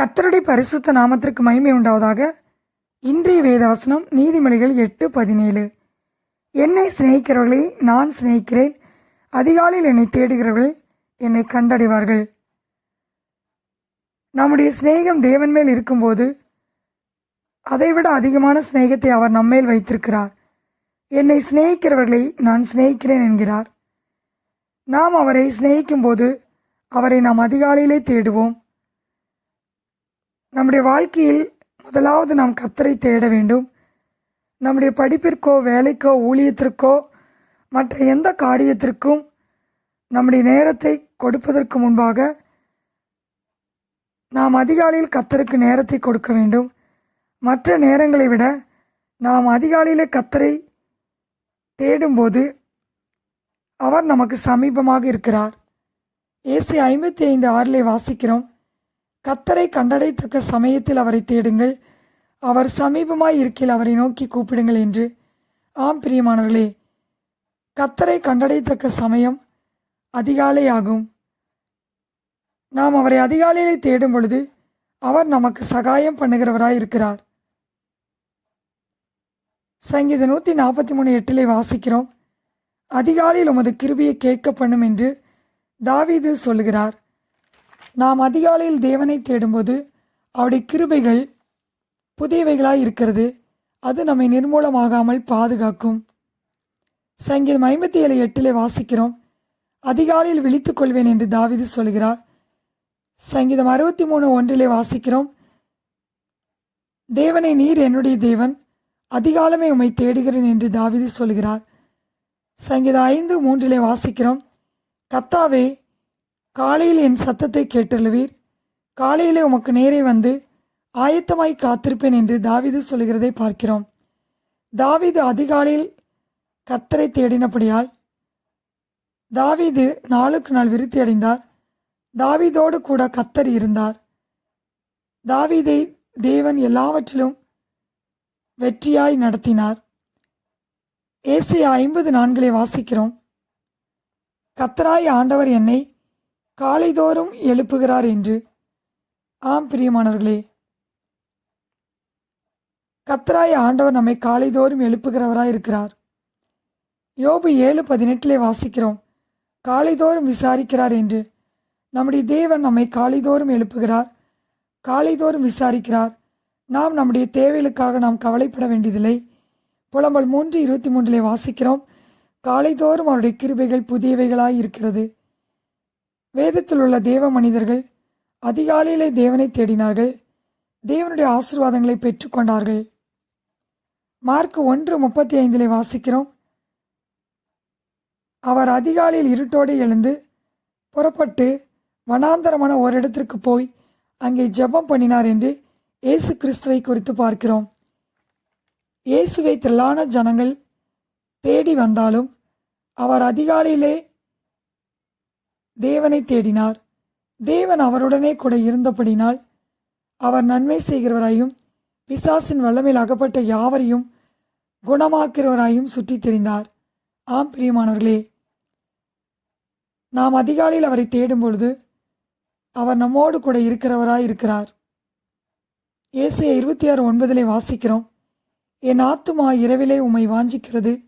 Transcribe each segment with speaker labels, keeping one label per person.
Speaker 1: கத்தருடைய பரிசுத்த நாமத்திற்கு மகிமை உண்டாவதாக இன்றைய வேத வசனம் நீதிமொழிகள் எட்டு பதினேழு. என்னை சிநேகிக்கிறவர்களை நான் சிநேகிக்கிறேன் அதிகாலையில் என்னை தேடுகிறவர்கள் என்னை கண்டடைவார்கள். நம்முடைய சிநேகம் தேவன் மேல் இருக்கும்போது அதைவிட அதிகமான சிநேகத்தை அவர் நம்மேல் வைத்திருக்கிறார். என்னை சிநேகிக்கிறவர்களை நான் சிநேகிக்கிறேன் என்கிறார். நாம் அவரை சிநேகிக்கும்போது அவரை நாம் அதிகாலையிலே தேடுவோம். நம்முடைய வாழ்க்கையில் முதலாவது நாம் கத்தரை தேட வேண்டும். நம்முடைய படிப்பிற்கோ வேலைக்கோ ஊழியத்திற்கோ மற்ற எந்த காரியத்திற்கும் நம்முடைய நேரத்தை கொடுப்பதற்கு முன்பாக நாம் அதிகாலையில் கத்தருக்கு நேரத்தை கொடுக்க வேண்டும். மற்ற நேரங்களை விட நாம் அதிகாலையிலே கத்தரை தேடும்போது அவர் நமக்கு சமீபமாக இருக்கிறார். ஏசி ஐம்பத்தி ஐந்து ஆறிலே வாசிக்கிறோம். கத்தரை கண்டடைத்தக்க சமயத்தில் அவரை தேடுங்கள். அவர் சமீபமாய் இருக்கையில் அவரை நோக்கி கூப்பிடுங்கள் என்று. ஆம் பிரியமானவர்களே கத்தரை கண்டடைத்தக்க சமயம் அதிகாலை ஆகும் நாம் அவரை அதிகாலையிலே தேடும் பொழுது அவர் நமக்கு சகாயம் பண்ணுகிறவராய் இருக்கிறார். சங்கீத நூற்றி நாற்பத்தி மூணு எட்டிலே வாசிக்கிறோம். அதிகாலையில் உமது கிருபியை கேட்க பண்ணும் என்று தாவீது சொல்லுகிறார். நாம் அதிகாலையில் தேவனை தேடும்போது அவருடைய கிருபைகள் புதியவைகளாய் இருக்கிறது. அது நம்மை நிர்மூலமாகாமல் பாதுகாக்கும். சங்கீதம் ஐம்பத்தி ஏழு எட்டிலே வாசிக்கிறோம். அதிகாலையில் விழித்துக் கொள்வேன் என்று தாவீது சொல்கிறார். சங்கீதம் அறுபத்தி மூணு ஒன்றிலே வாசிக்கிறோம். தேவனை நீர் என்னுடைய தேவன். அதிகாலமே உம்மை தேடுகிறேன் என்று தாவீது சொல்கிறார். சங்கீதம் ஐந்து மூன்றிலே வாசிக்கிறோம். கத்தாவே காலையில் என் சத்தத்தை கேட்டழுவீர் காலையிலே உமக்கு நேரே வந்து ஆயத்தமாய் காத்திருப்பேன் என்று தாவீது சொல்கிறதை பார்க்கிறோம். தாவீது அதிகாலையில் கத்தரை தேடினபடியால் தாவீது நாளுக்கு நாள் விருத்தி அடைந்தார். தாவிதோடு கூட கத்தர் இருந்தார். தாவீதை தேவன் எல்லாவற்றிலும் வெற்றியாய் நடத்தினார். ஏசியா ஐம்பது நான்களை வாசிக்கிறோம். கத்தராய் ஆண்டவர் என்னை காலைதோறும் எழுப்புகிறார் என்று. ஆம் பிரியமானவர்களே. கத்தராய ஆண்டவர் நம்மை காலைதோறும் எழுப்புகிறவராய் இருக்கிறார். யோபு ஏழு பதினெட்டிலே வாசிக்கிறோம். காலைதோறும் விசாரிக்கிறார் என்று. நம்முடைய தேவன் நம்மை காலைதோறும் எழுப்புகிறார். காலைதோறும் விசாரிக்கிறார். நாம் நம்முடைய தேவைகளுக்காக நாம் கவலைப்பட வேண்டியதில்லை. புலம்பல் மூன்று இருபத்தி மூன்றிலே வாசிக்கிறோம். காலைதோறும் அவருடைய கிருபைகள் புதியவைகளாய் இருக்கிறது. வேதத்தில் உள்ள தேவ மனிதர்கள் அதிகாலையிலே தேவனை தேடினார்கள். தேவனுடைய ஆசிர்வாதங்களை பெற்றுக்கொண்டார்கள். மார்க் ஒன்று முப்பத்தி ஐந்திலே வாசிக்கிறோம். அவர் அதிகாலையில் இருட்டோடு எழுந்து புறப்பட்டு வனாந்தரமான ஒரு இடத்திற்கு போய் அங்கே ஜெபம் பண்ணினார் என்று இயேசு கிறிஸ்துவை குறித்து பார்க்கிறோம். இயேசுவை திரளான ஜனங்கள் தேடி வந்தாலும் அவர் அதிகாலையிலே தேவனை தேடினார். தேவன் அவருடனே கூட இருந்தபடினால் அவர் நன்மை செய்கிறவராயும் பிசாசின் வல்லமையில் அகப்பட்ட யாவரையும் குணமாக்கிறவராயும் சுற்றித் தெரிந்தார் ஆம் பிரியமானவர்களே நாம் அதிகாலையில் அவரை தேடும் பொழுது அவர் நம்மோடு கூட இருக்கிறவராய் இருக்கிறார். ஏசிய இருபத்தி ஆறு ஒன்பதிலே வாசிக்கிறோம் என் ஆத்துமா இரவிலே உம்மை வாஞ்சிக்கிறது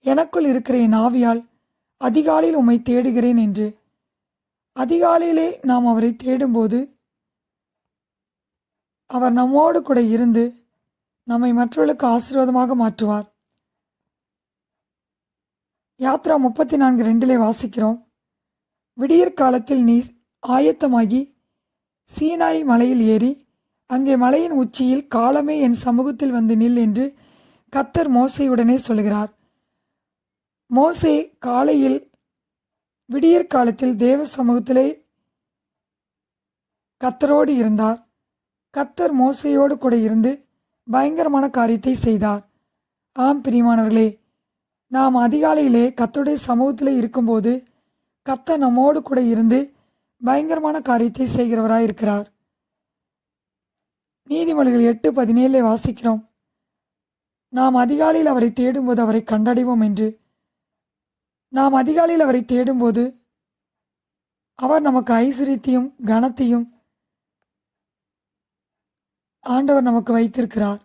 Speaker 1: எனக்குள் இருக்கிற என் ஆவியால் அதிகாலையில் உம்மை தேடுகிறேன் என்று. அதிகாலையிலே நாம் அவரை தேடும்போது அவர் நம்மோடு கூட இருந்து நம்மை மற்றவர்களுக்கு ஆசீர்வாதமாக மாற்றுவார். யாத்ரா முப்பத்தி நான்கு ரெண்டிலே வாசிக்கிறோம். விடியற் காலத்தில் நீ ஆயத்தமாகி சீனாய் மலையில் ஏறி அங்கே மலையின் உச்சியில் காலமே என் சமூகத்தில் வந்து நில் என்று கத்தர் மோசையுடனே சொல்கிறார். மோசே காலையில் விடியற் காலத்தில் தேவ சமூகத்திலே கத்தரோடு இருந்தார். கத்தர் மோசையோடு கூட இருந்து பயங்கரமான காரியத்தை செய்தார். ஆம் பிரியமானவர்களே நாம் அதிகாலையிலே கத்தருடைய சமூகத்தில் இருக்கும்போது கத்த நம்மோடு கூட இருந்து பயங்கரமான காரியத்தை செய்கிறவராய் இருக்கிறார். நீதிமொழிகள் எட்டு பதினேழில் வாசிக்கிறோம். நாம் அதிகாலையில் அவரை தேடும்போது அவரை கண்டடைவோம் என்று நாம் அதிகாலையில் அவரை தேடும்போது அவர் நமக்கு ஐஸ்வர்யத்தையும் கனத்தையும் ஆண்டவர் நமக்கு வைத்திருக்கிறார்.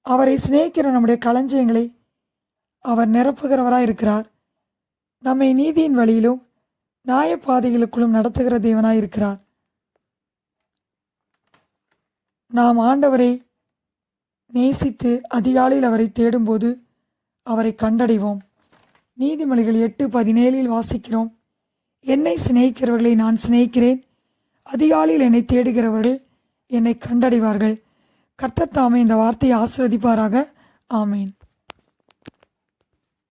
Speaker 1: அவரை சிநேகிக்கிற நம்முடைய களஞ்சியங்களை அவர் நிரப்புகிறவராக இருக்கிறார். நம்மை நீதியின் வழியிலும் நியாயப்பாதைகளுக்குள்ளும் நடத்துகிற தேவனாய் இருக்கிறார். நாம் ஆண்டவரை நேசித்து அதிகாலையில் அவரை தேடும்போது அவரை கண்டடைவோம். நீதிமொழிகள் எட்டு பதினேழில் வாசிக்கிறோம். என்னை சிநேகிக்கிறவர்களை நான் சிநேகிக்கிறேன். அதிகாலையில் என்னை தேடுகிறவர்கள் என்னை கண்டடைவார்கள். கர்த்தத்தாமே இந்த வார்த்தையை ஆசிர்வதிப்பாராக. ஆமேன்.